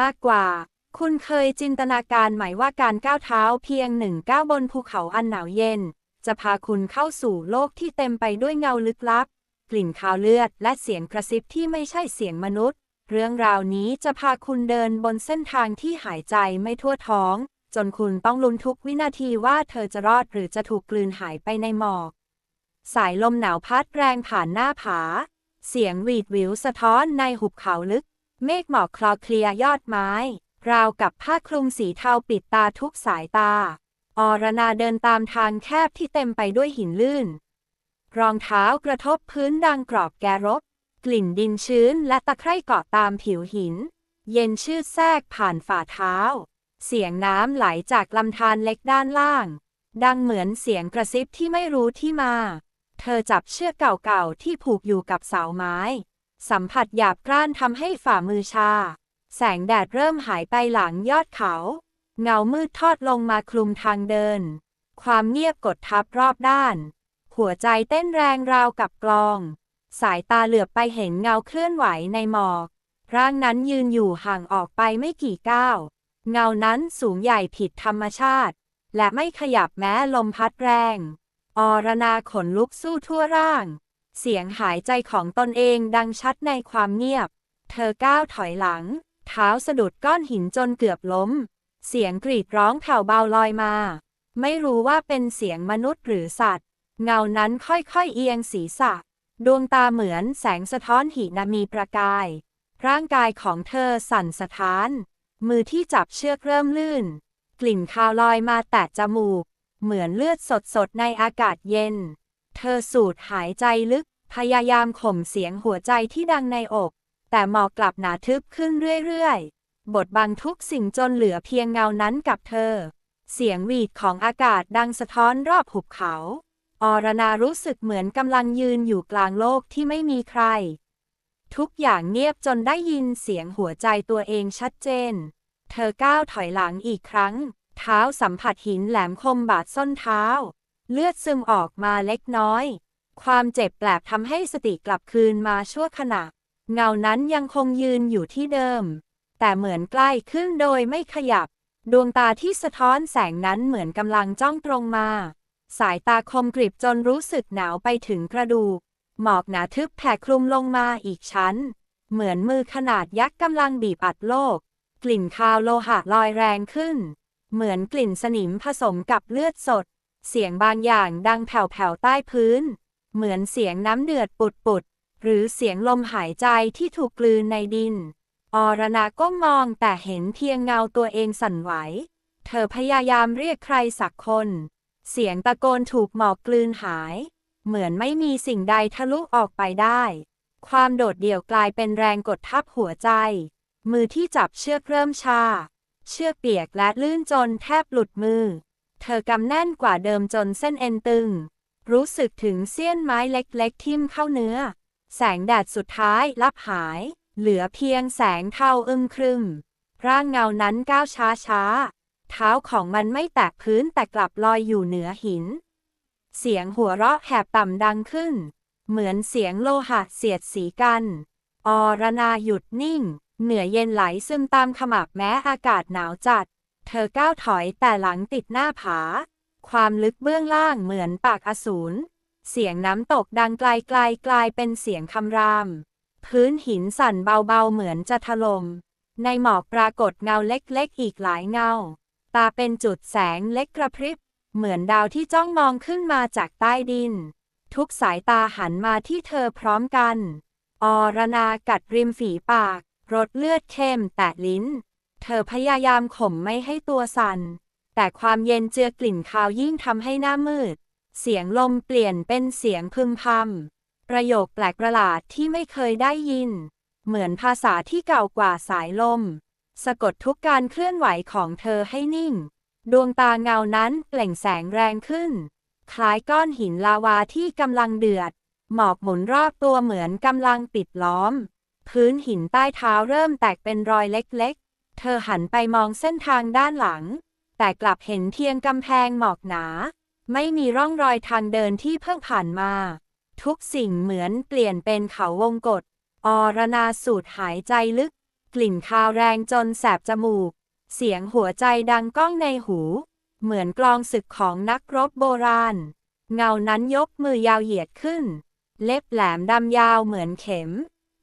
มากกว่า คุณเคยจินตนาการไหมว่าการก้าวเท้าเพียงหนึ่งก้าวบนภูเขาอันหนาวเย็น จะพาคุณเข้าสู่โลกที่เต็มไปด้วยเงาลึกลับ กลิ่นคาวเลือด และเสียงกระซิบที่ไม่ใช่เสียงมนุษย์ เรื่องราวนี้จะพาคุณเดินบนเส้นทางที่หายใจไม่ทั่วท้อง จนคุณต้องลุ้นทุกวินาทีว่าเธอจะรอดหรือจะถูกกลืนหายไปในหมอก สายลมหนาวพัดแรงผ่านหน้าผา เสียงหวีดหวิวสะท้อนในหุบเขาลึก เมฆหมอกคลอเคลียยอดไม้ ราวกับผ้าคลุมสีเทาปิดตาทุกสายตา อรนาเดินตามทางแคบที่เต็มไปด้วยหินลื่น รองเท้ากระทบพื้นดังกรอบแกรบ กลิ่นดินชื้นและตะไคร่เกาะตามผิวหิน เย็นชืดแทรกผ่านฝ่าเท้า เสียงน้ำไหลจากลำธารเล็กด้านล่าง ดังเหมือนเสียงกระซิบที่ไม่รู้ที่มา เธอจับเชือกเก่าๆที่ผูกอยู่กับเสาไม้ สัมผัสหยาบกร้านทำให้ฝ่ามือชา แสงแดดเริ่มหายไปหลังยอดเขา เงามืดทอดลงมาคลุมทางเดิน ความเงียบกดทับรอบด้าน หัวใจเต้นแรงราวกับกลอง สายตาเหลือบไปเห็นเงาเคลื่อนไหวในหมอก ร่างนั้นยืนอยู่ห่างออกไปไม่กี่ก้าว เงานั้นสูงใหญ่ผิดธรรมชาติ และไม่ขยับแม้ลมพัดแรง อรนาขนลุกสู้ทั่วร่าง เสียงหายใจของตนเองดังชัดในความเงียบ เธอก้าวถอยหลัง เท้าสะดุดก้อนหินจนเกือบล้ม เสียงกรีดร้องแผ่วเบาลอยมา ไม่รู้ว่าเป็นเสียงมนุษย์หรือสัตว์ เงานั้นค่อยๆเอียงศีรษะ ดวงตาเหมือนแสงสะท้อนหินมีประกาย ร่างกายของเธอสั่นสะท้าน มือที่จับเชือกเริ่มลื่น กลิ่นคาวลอยมาแตะจมูก เหมือนเลือดสดๆในอากาศเย็น เธอสูดหายใจลึก พยายามข่มเสียงหัวใจที่ดังในอก แต่หมอกกลับหนาทึบขึ้นเรื่อยๆ บทบังทุกสิ่งจนเหลือเพียงเงานั้นกับเธอ เสียงหวีดของอากาศดังสะท้อนรอบหุบเขา อรนารู้สึกเหมือนกำลังยืนอยู่กลางโลกที่ไม่มีใคร ทุกอย่างเงียบจนได้ยินเสียงหัวใจตัวเองชัดเจน เธอก้าวถอยหลังอีกครั้ง เท้าสัมผัสหินแหลมคมบาดส้นเท้า เลือดซึมออกมาเล็กน้อย ความเจ็บแปลบทำให้สติกลับคืนมาชั่วขณะ เงานั้นยังคงยืนอยู่ที่เดิม แต่เหมือนใกล้ขึ้นโดยไม่ขยับ ดวงตาที่สะท้อนแสงนั้นเหมือนกำลังจ้องตรงมา สายตาคมกริบจนรู้สึกหนาวไปถึงกระดูก หมอกหนาทึบแผ่คลุมลงมาอีกชั้น เหมือนมือขนาดยักษ์กำลังบีบอัดโลก กลิ่นคาวโลหะลอยแรงขึ้น เหมือนกลิ่นสนิมผสมกับเลือดสด เสียงบางอย่างดังแผ่วๆใต้พื้น เหมือนเสียงน้ำเดือดปุดๆ หรือเสียงลมหายใจที่ถูกกลืนในดิน อรนาก้มมองแต่เห็นเพียงเงาตัวเองสั่นไหว เธอพยายามเรียกใครสักคน เสียงตะโกนถูกหมอกกลืนหาย เหมือนไม่มีสิ่งใดทะลุออกไปได้ ความโดดเดี่ยวกลายเป็นแรงกดทับหัวใจ มือที่จับเชือกเริ่มชา เชือกเปียกและลื่นจนแทบหลุดมือ เธอกำแน่นกว่าเดิมจนเส้นเอ็นตึง รู้สึกถึงเสี้ยนไม้เล็กๆทิ่มเข้าเนื้อ แสงแดดสุดท้ายลับหาย เหลือเพียงแสงเทาอึมครึม ร่างเงานั้นก้าวช้าๆ เท้าของมันไม่แตะพื้นแต่กลับลอยอยู่เหนือหิน เสียงหัวเราะแหบต่ำดังขึ้น เหมือนเสียงโลหะเสียดสีกัน อรนาหยุดนิ่ง เหนือเย็นไหลซึมตามขมับแม้อากาศหนาวจัด เธอก้าวถอยแต่หลังติดหน้าผา ความลึกเบื้องล่างเหมือนปากอสูร เสียงน้ำตกดังไกลๆกลกลายเป็นเสียงคำราม พื้นหินสั่นเบาๆเหมือนจะถลม่ม ในหมอกปรากฏเงาเล็กๆอีกหลายเงา ตาเป็นจุดแสงเล็กกระพริบ เหมือนดาวที่จ้องมองขึ้นมาจากใต้ดิน ทุกสายตาหันมาที่เธอพร้อมกัน อรนากัดริมฝีปาก รสเลือดเข้มแตะลิ้น เธอพยายามข่มไม่ให้ตัวสัน่น แต่ความเย็นเจือกลิ่นคาวยิ่งทำให้หน้ามืด เสียงลมเปลี่ยนเป็นเสียงพึมพำ ประโยคแปลกประหลาดที่ไม่เคยได้ยิน เหมือนภาษาที่เก่ากว่าสายลม สะกดทุกการเคลื่อนไหวของเธอให้นิ่ง ดวงตาเงานั้นเปล่งแสงแรงขึ้น คล้ายก้อนหินลาวาที่กำลังเดือด หมอกหมุนรอบตัวเหมือนกำลังปิดล้อม พื้นหินใต้เท้าเริ่มแตกเป็นรอยเล็ก เธอหันไปมองเส้นทางด้านหลัง แต่กลับเห็นเพียงกำแพงหมอกหนา ไม่มีร่องรอยทางเดินที่เพิ่งผ่านมา ทุกสิ่งเหมือนเปลี่ยนเป็นเขาวงกฏอรนาสูดหายใจลึก กลิ่นคาวแรงจนแสบจมูก เสียงหัวใจดังก้องในหู เหมือนกลองศึกของนักรบโบราณ เงานั้นยกมือยาวเหยียดขึ้น เล็บแหลมดำยาวเหมือนเข็ม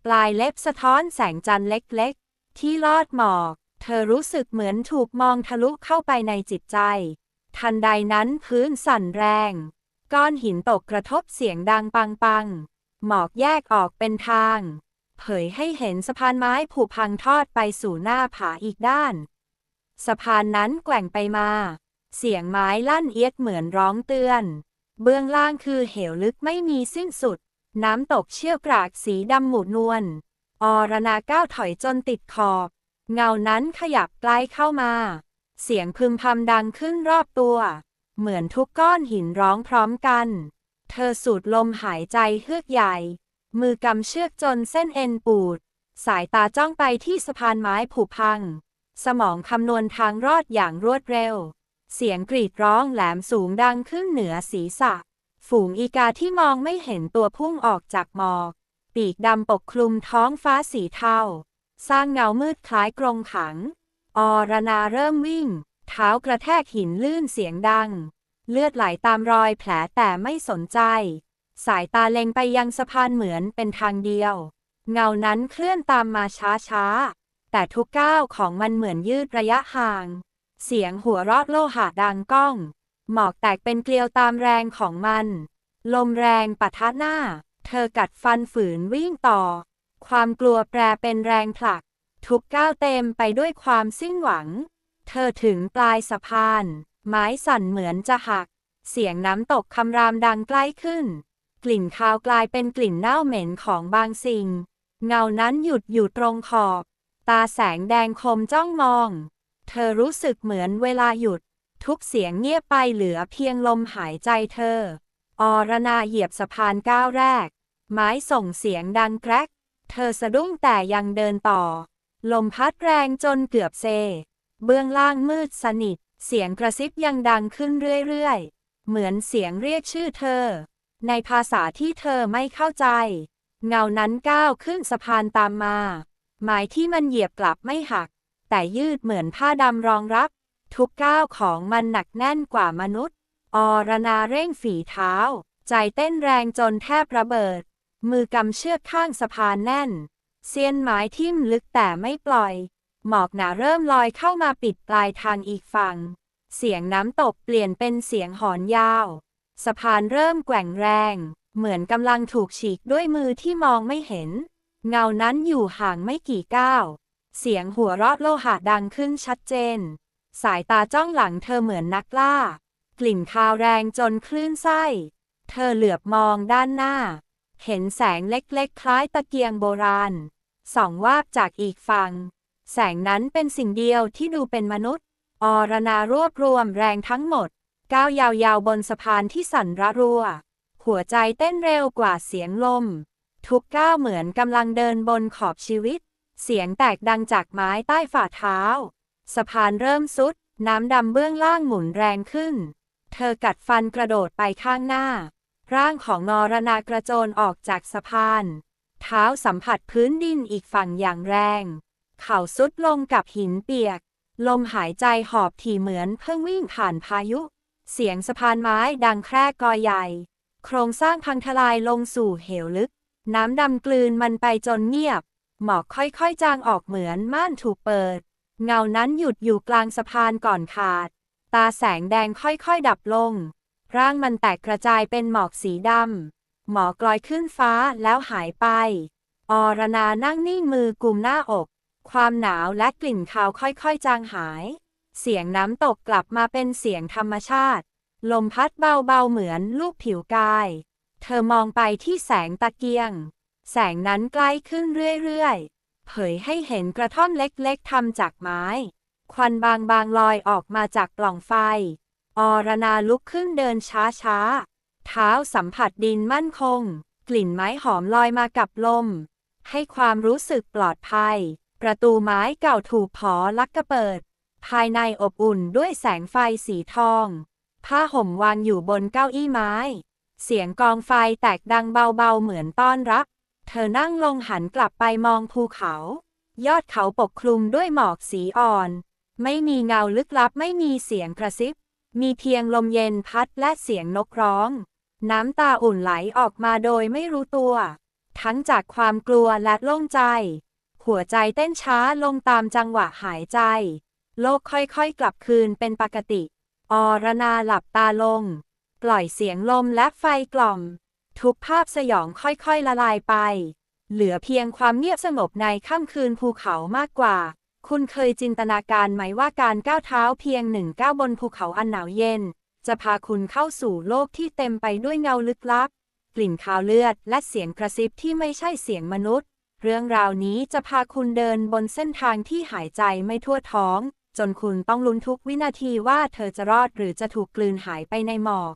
ปลายเล็บสะท้อนแสงจันทร์เล็กๆ ที่ลอดหมอก เธอรู้สึกเหมือนถูกมองทะลุเข้าไปในจิตใจ ทันใดนั้นพื้นสั่นแรง ก้อนหินตกกระทบเสียงดังปังๆหมอกแยกออกเป็นทาง เผยให้เห็นสะพานไม้ผุพังทอดไปสู่หน้าผาอีกด้าน สะพานนั้นแกว่งไปมา เสียงไม้ลั่นเอียดเหมือนร้องเตือน เบื้องล่างคือเหวลึกไม่มีสิ้นสุด น้ำตกเชี่ยวกรากสีดำหมุดนวลอรนาก้าวถอยจนติดขอบ เงานั้นขยับใกล้เข้ามา เสียงพึมพำดังขึ้นรอบตัว เหมือนทุกก้อนหินร้องพร้อมกัน เธอสูดลมหายใจเฮือกใหญ่ มือกำเชือกจนเส้นเอ็นปูด สายตาจ้องไปที่สะพานไม้ผุพัง สมองคำนวณทางรอดอย่างรวดเร็ว เสียงกรีดร้องแหลมสูงดังขึ้นเหนือศีรษะ ฝูงอีกาที่มองไม่เห็นตัวพุ่งออกจากหมอก ปีกดำปกคลุมท้องฟ้าสีเทา สร้างเงามืดคล้ายกรงขัง อรนาเริ่มวิ่ง เท้ากระแทกหินลื่นเสียงดัง เลือดไหลตามรอยแผลแต่ไม่สนใจ สายตาเล็งไปยังสะพานเหมือนเป็นทางเดียว เงานั้นเคลื่อนตามมาช้าๆ แต่ทุกก้าวของมันเหมือนยืดระยะห่าง เสียงหัวเราะโลหะดังก้อง หมอกแตกเป็นเกลียวตามแรงของมัน ลมแรงปะทะหน้า เธอกัดฟันฝืนวิ่งต่อ ความกลัวแปรเป็นแรงผลัก ทุกก้าวเต็มไปด้วยความสิ้นหวัง เธอถึงปลายสะพาน ไม้สั่นเหมือนจะหัก เสียงน้ำตกคำรามดังใกล้ขึ้น กลิ่นคาวกลายเป็นกลิ่นเน่าเหม็นของบางสิ่ง เงานั้นหยุดอยู่ตรงขอบ ตาแสงแดงคมจ้องมอง เธอรู้สึกเหมือนเวลาหยุด ทุกเสียงเงียบไปเหลือเพียงลมหายใจเธอ อรนาเหยียบสะพานก้าวแรก ไม้ส่งเสียงดังแกรก เธอสะดุ้งแต่ยังเดินต่อ ลมพัดแรงจนเกือบเซ เบื้องล่างมืดสนิท เสียงกระซิบยังดังขึ้นเรื่อยๆ เหมือนเสียงเรียกชื่อเธอ ในภาษาที่เธอไม่เข้าใจ เงานั้นก้าวขึ้นสะพานตามมาไม้ที่มันเหยียบกลับไม่หัก แต่ยืดเหมือนผ้าดำรองรับ ทุกก้าวของมันหนักแน่นกว่ามนุษย์ อรนาเร่งฝีเท้า ใจเต้นแรงจนแทบระเบิด มือกำเชือกข้างสะพานแน่น เสียนไม้ทิ่มลึกแต่ไม่ปล่อย หมอกหนาเริ่มลอยเข้ามาปิดปลายทางอีกฝั่ง เสียงน้ำตกเปลี่ยนเป็นเสียงหอนยาว สะพานเริ่มแกว่งแรง เหมือนกำลังถูกฉีกด้วยมือที่มองไม่เห็น เงานั้นอยู่ห่างไม่กี่ก้าว เสียงหัวเราะโลหะดังขึ้นชัดเจน สายตาจ้องหลังเธอเหมือนนักล่า กลิ่นคาวแรงจนคลื่นไส้ เธอเหลือบมองด้านหน้า เห็นแสงเล็กๆ คล้ายตะเกียงโบราณ ส่องวาบจากอีกฝั่ง แสงนั้นเป็นสิ่งเดียวที่ดูเป็นมนุษย์ อรนารวบรวมแรงทั้งหมด ก้าวยาวๆบนสะพานที่สั่นระรัว หัวใจเต้นเร็วกว่าเสียงลม ทุกก้าวเหมือนกำลังเดินบนขอบชีวิต เสียงแตกดังจากไม้ใต้ฝ่าเท้า สะพานเริ่มซุด น้ำดำเบื้องล่างหมุนแรงขึ้น เธอกัดฟันกระโดดไปข้างหน้า ร่างของนรนากระโจนออกจากสะพาน เท้าสัมผัสพื้นดินอีกฝั่งอย่างแรง เข่าซุดลงกับหินเปียก ลมหายใจหอบถี่เหมือนเพิ่งวิ่งผ่านพายุ เสียงสะพานไม้ดังแคร่กอใหญ่ โครงสร้างพังทลายลงสู่เหวลึก น้ำดำกลืนมันไปจนเงียบ หมอกค่อยๆจางออกเหมือนม่านถูกเปิด เงานั้นหยุดอยู่กลางสะพานก่อนขาด ตาแสงแดงค่อยๆดับลง ร่างมันแตกกระจายเป็นหมอกสีดำ หมอกลอยขึ้นฟ้าแล้วหายไป อรนานั่งนิ่งมือกุมหน้าอก ความหนาวและกลิ่นคาวค่อยๆ จางหาย เสียงน้ำตกกลับมาเป็นเสียงธรรมชาติ ลมพัดเบาๆเหมือนลูกผิวกาย เธอมองไปที่แสงตะเกียง แสงนั้นใกล้ขึ้นเรื่อยๆ เผยให้เห็นกระท่อมเล็กๆทำจากไม้ ควันบางๆลอยออกมาจากปล่องไฟ อรนาลุกขึ้นเดินช้าๆเท้าสัมผัสดินมั่นคง กลิ่นไม้หอมลอยมากับลม ให้ความรู้สึกปลอดภัย ประตูไม้เก่าถูกผอลักกระเปิด ภายในอบอุ่นด้วยแสงไฟสีทอง ผ้าห่มวางอยู่บนเก้าอี้ไม้ เสียงกองไฟแตกดังเบาๆเหมือนต้อนรับ เธอนั่งลงหันกลับไปมองภูเขา ยอดเขาปกคลุมด้วยหมอกสีอ่อน ไม่มีเงาลึกลับไม่มีเสียงกระซิบ มีเพียงลมเย็นพัดและเสียงนกร้อง น้ำตาอุ่นไหลออกมาโดยไม่รู้ตัว ทั้งจากความกลัวและโล่งใจ หัวใจเต้นช้าลงตามจังหวะหายใจ โลกค่อยๆกลับคืนเป็นปกติ อรนาหลับตาลง ปล่อยเสียงลมและไฟกล่อม ทุกภาพสยองค่อยๆละลายไป เหลือเพียงความเงียบสงบในค่ำคืนภูเขามากกว่า คุณเคยจินตนาการไหมว่าการก้าวเท้าเพียงหนึ่งก้าวบนภูเขาอันหนาวเย็น จะพาคุณเข้าสู่โลกที่เต็มไปด้วยเงาลึกลับ กลิ่นคาวเลือด และเสียงกระซิบที่ไม่ใช่เสียงมนุษย์ เรื่องราวนี้จะพาคุณเดินบนเส้นทางที่หายใจไม่ทั่วท้อง จนคุณต้องลุ้นทุกวินาทีว่าเธอจะรอดหรือจะถูกกลืนหายไปในหมอก